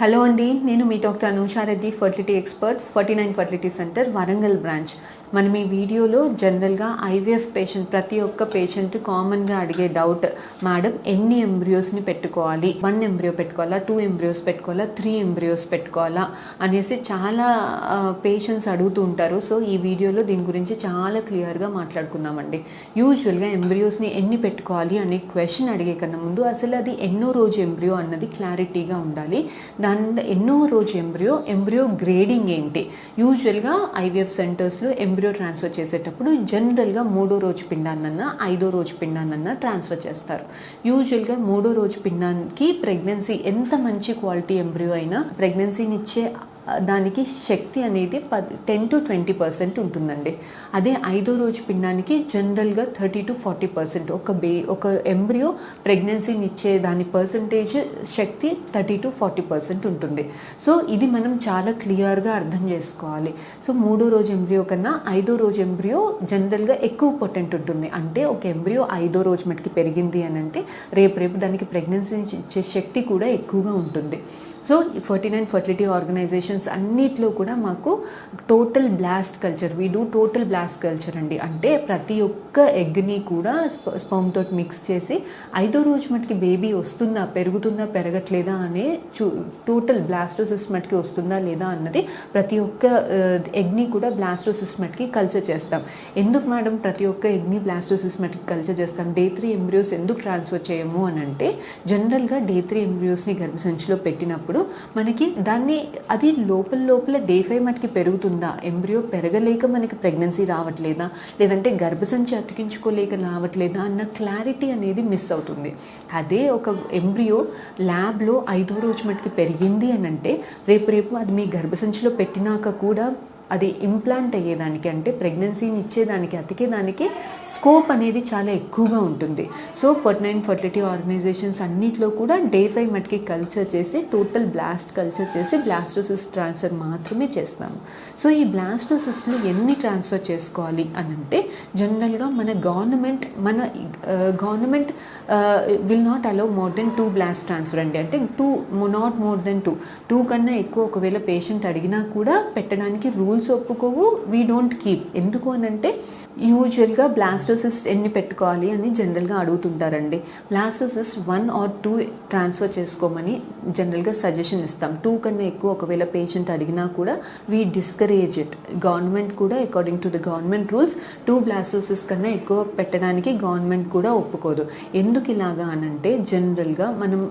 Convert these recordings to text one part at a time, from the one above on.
Hello అండి నేను మీ doctor Anusha Reddy fertility expert forty nine fertility centre Warangal branch. మనం ఈ వీడియోలో జనరల్గా ఐవీఎఫ్ పేషెంట్ ప్రతి ఒక్క పేషెంట్ కామన్గా అడిగే డౌట్ మేడం ఎన్ని ఎంబ్రియోస్ని పెట్టుకోవాలి? వన్ ఎంబ్రియో పెట్టుకోవాలా? టూ ఎంబ్రియోస్ పెట్టుకోవాలా? త్రీ ఎంబ్రియోస్ పెట్టుకోవాలా? అనేసి చాలా పేషెంట్స్ అడుగుతూ ఉంటారు. సో ఈ వీడియోలో దీని గురించి చాలా క్లియర్గా మాట్లాడుకుందామండి. యూజువల్గా ఎంబ్రియోస్ని ఎన్ని పెట్టుకోవాలి అనే క్వశ్చన్ అడిగే కన్నా ముందు అసలు అది ఎన్నో రోజు ఎంబ్రియో అన్నది క్లారిటీగా ఉండాలి. దాని ఎన్నో రోజు ఎంబ్రియో ఎంబ్రియో గ్రేడింగ్ ఏంటి? యూజువల్గా ఐవీఎఫ్ సెంటర్స్లో ఎంబ్రియో ట్రాన్స్ఫర్ చేసేటప్పుడు జనరల్గా మూడో రోజు పిండాన్నన్నా ఐదో రోజు పిండాన్నన్నా ట్రాన్స్ఫర్ చేస్తారు. యూజువల్గా మూడో రోజు పిండానికి ప్రెగ్నెన్సీ ఎంత మంచి క్వాలిటీ ఎంబ్రియో అయినా ప్రెగ్నెన్సీని ఇచ్చే దానికి శక్తి అనేది ప టెన్ టు ట్వంటీ పర్సెంట్ ఉంటుందండి. అదే ఐదో రోజు పిండానికి జనరల్గా థర్టీ టు ఫార్టీ పర్సెంట్. ఒక బే ఒక ఎంబ్రియో ప్రెగ్నెన్సీని ఇచ్చే దాని పర్సంటేజ్ శక్తి థర్టీ టు ఫార్టీ పర్సెంట్ ఉంటుంది. సో ఇది మనం చాలా క్లియర్గా అర్థం చేసుకోవాలి. సో మూడో రోజు ఎంబ్రియో కన్నా ఐదో రోజు ఎంబ్రియో జనరల్గా ఎక్కువ పొటెంట్ ఉంటుంది. అంటే ఒక ఎంబ్రియో ఐదో రోజు మటుకి పెరిగింది అని అంటే రేపు రేపు దానికి ప్రెగ్నెన్సీ ఇచ్చే శక్తి కూడా ఎక్కువగా ఉంటుంది. So forty nine fertility organisations అన్నిట్లో కూడా మాకు total blast culture we do total blast culture అండి. అంటే ప్రతి ఒక్క ఎగ్ని కూడా స్పర్మ్ తోటి మిక్స్ చేసి ఐదో రోజు మటుకి బేబీ వస్తుందా పెరుగుతుందా పెరగట్లేదా అనే చూ టోటల్ బ్లాస్టోసిస్ మటుకి వస్తుందా లేదా అన్నది ప్రతి ఒక్క ఎగ్ని కూడా బ్లాస్టోసిస్ మటుకి కల్చర్ చేస్తాం. ఎందుకు మేడం ప్రతి ఒక్క ఎగ్ని బ్లాస్టోసిస్ మటుకి కల్చర్ చేస్తాం? డే త్రీ ఎంబ్రియోస్ ఎందుకు ట్రాన్స్ఫర్ చేయము అని అంటే జనరల్గా డే త్రీ ఎంబ్రియోస్ని గర్భసంచిలో పెట్టినప్పుడు మనకి దాన్ని అది లోపల లోపల డే ఫైవ్ మటుకి పెరుగుతుందా? ఎంబ్రియో పెరగలేక మనకి ప్రెగ్నెన్సీ రావట్లేదా? లేదంటే గర్భసంచి అతికించుకోలేక రావట్లేదా? అన్న క్లారిటీ అనేది మిస్ అవుతుంది. అదే ఒక ఎంబ్రియో ల్యాబ్లో ఐదో రోజు మటుకి పెరిగింది అని అంటే రేపు రేపు అది మీ గర్భసంచిలో పెట్టినాక కూడా అది ఇంప్లాంట్ అయ్యేదానికి అంటే ప్రెగ్నెన్సీని ఇచ్చేదానికి అతికేదానికి స్కోప్ అనేది చాలా ఎక్కువగా ఉంటుంది. సో ఫర్ట్ నైన్ ఫర్టిలిటీ ఆర్గనైజేషన్స్ అన్నిట్లో కూడా డే ఫైవ్ మటుకి కల్చర్ చేసి టోటల్ బ్లాస్ట్ కల్చర్ చేసి బ్లాస్టోసిస్ ట్రాన్స్ఫర్ మాత్రమే చేస్తాము. సో ఈ బ్లాస్టోసిస్లు ఎన్ని ట్రాన్స్ఫర్ చేసుకోవాలి అని అంటే జనరల్గా మన గవర్నమెంట్ మన government will not allow more than two blast transfer అండి. అంటే two not more than two two కన్నా ఎక్కువ ఒకవేళ పేషెంట్ అడిగినా కూడా పెట్టడానికి రూల్ రూల్స్ ఒప్పుకోవు వీ డోంట్ కీప్ ఎందుకు అని అంటే యూజువల్గా బ్లాస్టోసిస్ట్ ఎన్ని పెట్టుకోవాలి అని జనరల్గా అడుగుతుంటారండి. Blastocyst one or two transfer చేసుకోమని జనరల్గా సజెషన్ ఇస్తాం. టూ కన్నా ఎక్కువ ఒకవేళ పేషెంట్ అడిగినా కూడా వీ డిస్కరేజ్ ఇట్ గవర్నమెంట్ కూడా according to the government rules two blastocyst కన్నా ఎక్కువ పెట్టడానికి గవర్నమెంట్ కూడా ఒప్పుకోదు. ఎందుకు ఇలాగా అనంటే జనరల్గా మనం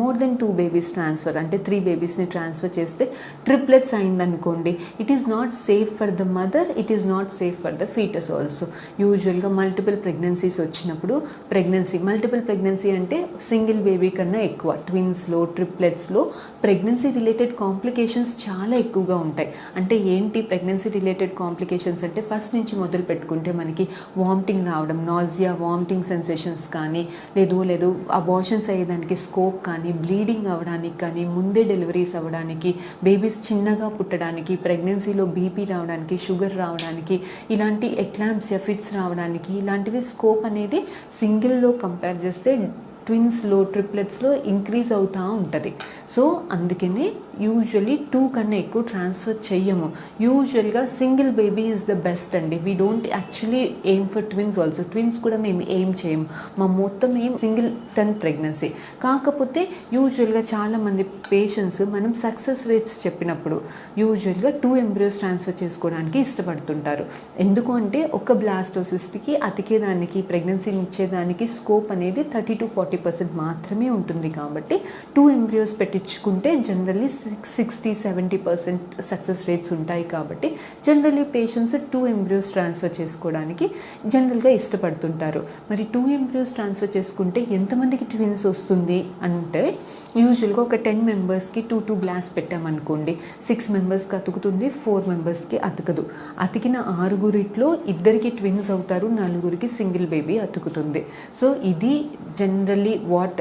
more than two babies transfer అంటే త్రీ బేబీస్ని ట్రాన్స్ఫర్ చేస్తే ట్రిప్లెట్స్ అయిందనుకోండి it is not safe for the mother it is not safe for the foetus also యూజువల్గా మల్టిపుల్ ప్రెగ్నెన్సీస్ వచ్చినప్పుడు ప్రెగ్నెన్సీ మల్టిపుల్ ప్రెగ్నెన్సీ అంటే సింగిల్ బేబీ కన్నా ఎక్కువ ట్విన్స్లో ట్రిప్లెట్స్లో ప్రెగ్నెన్సీ రిలేటెడ్ కాంప్లికేషన్స్ చాలా ఎక్కువగా ఉంటాయి. అంటే ఏంటి ప్రెగ్నెన్సీ రిలేటెడ్ కాంప్లికేషన్స్ అంటే ఫస్ట్ నుంచి మొదలు పెట్టుకుంటే మనకి వామిటింగ్ రావడం నాజియా వామిటింగ్ సెన్సేషన్స్ కానీ లేదు లేదు అబార్షన్స్ అయ్యేదానికి స్కోప్ కానీ బ్లీడింగ్ అవ్వడానికి కానీ ముందే డెలివరీస్ అవ్వడానికి బేబీస్ చిన్నగా పుట్టడానికి ప్రెగ్నెన్సీ ప్రెగ్నెన్సీలో బీపీ రావడానికి షుగర్ రావడానికి ఇలాంటి ఎక్లాంప్స్ ఫిట్స్ రావడానికి ఇలాంటివి స్కోప్ అనేది సింగిల్లో కంపేర్ చేస్తే ట్విన్స్లో ట్రిప్లెట్స్లో ఇంక్రీజ్ అవుతూ ఉంటుంది. సో అందుకనే యూజువలీ టూ కన్నా ఎక్కువ ట్రాన్స్ఫర్ చెయ్యము. యూజువల్గా single baby is the best అండి. We don't actually aim for twins also twins కూడా మేము ఏం చేయము మా మొత్తం ఏం సింగిల్ టెన్ ప్రెగ్నెన్సీ కాకపోతే యూజువల్గా చాలామంది పేషెంట్స్ మనం సక్సెస్ రేట్స్ చెప్పినప్పుడు యూజువల్గా టూ ఎంబ్రియోస్ ట్రాన్స్ఫర్ చేసుకోవడానికి ఇష్టపడుతుంటారు. ఎందుకు అంటే ఒక బ్లాస్టోసిస్ట్కి అతికేదానికి ప్రెగ్నెన్సీని ఇచ్చేదానికి స్కోప్ అనేది థర్టీ టు ఫార్టీ పర్సెంట్ మాత్రమే ఉంటుంది కాబట్టి two embryos పెట్టించుకుంటే generally six sixty seventy percent success rates ఉంటాయి కాబట్టి generally patients two embryos transfer చేసుకోవడానికి జనరల్గా ఇష్టపడుతుంటారు. మరి టూ ఎంబ్రియోస్ ట్రాన్స్ఫర్ చేసుకుంటే ఎంతమందికి ట్విన్స్ వస్తుంది అంటే యూజువల్గా ఒక టెన్ మెంబర్స్కి టూ టూ గ్లాస్ పెట్టామనుకోండి సిక్స్ మెంబర్స్కి అతుకుతుంది ఫోర్ మెంబర్స్కి అతకదు. అతికిన ఆరుగురిట్లో ఇద్దరికి ట్విన్స్ అవుతారు నలుగురికి సింగిల్ బేబీ అతుకుతుంది. సో ఇది general generally what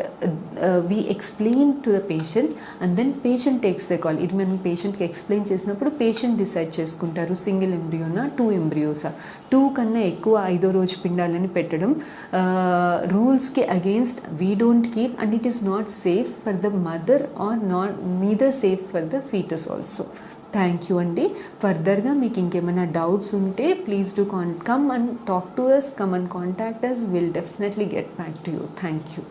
we explain to the patient and then patient takes the call ఇది మనం పేషెంట్కి ఎక్స్ప్లెయిన్ చేసినప్పుడు పేషెంట్ డిసైడ్ చేసుకుంటారు. సింగిల్ ఎంబ్రియోనా టూ ఎంబ్రియోసా టూ కన్నా ఎక్కువ ఐదో రోజు పిండాలని పెట్టడం రూల్స్కి against we don't keep and it is not safe for the mother or not neither safe for the foetus also thank you అండి. ఫర్దర్గా మీకు ఇంకేమైనా డౌట్స్ ఉంటే please do can come and talk to us come and contact us will definitely get back to you thank you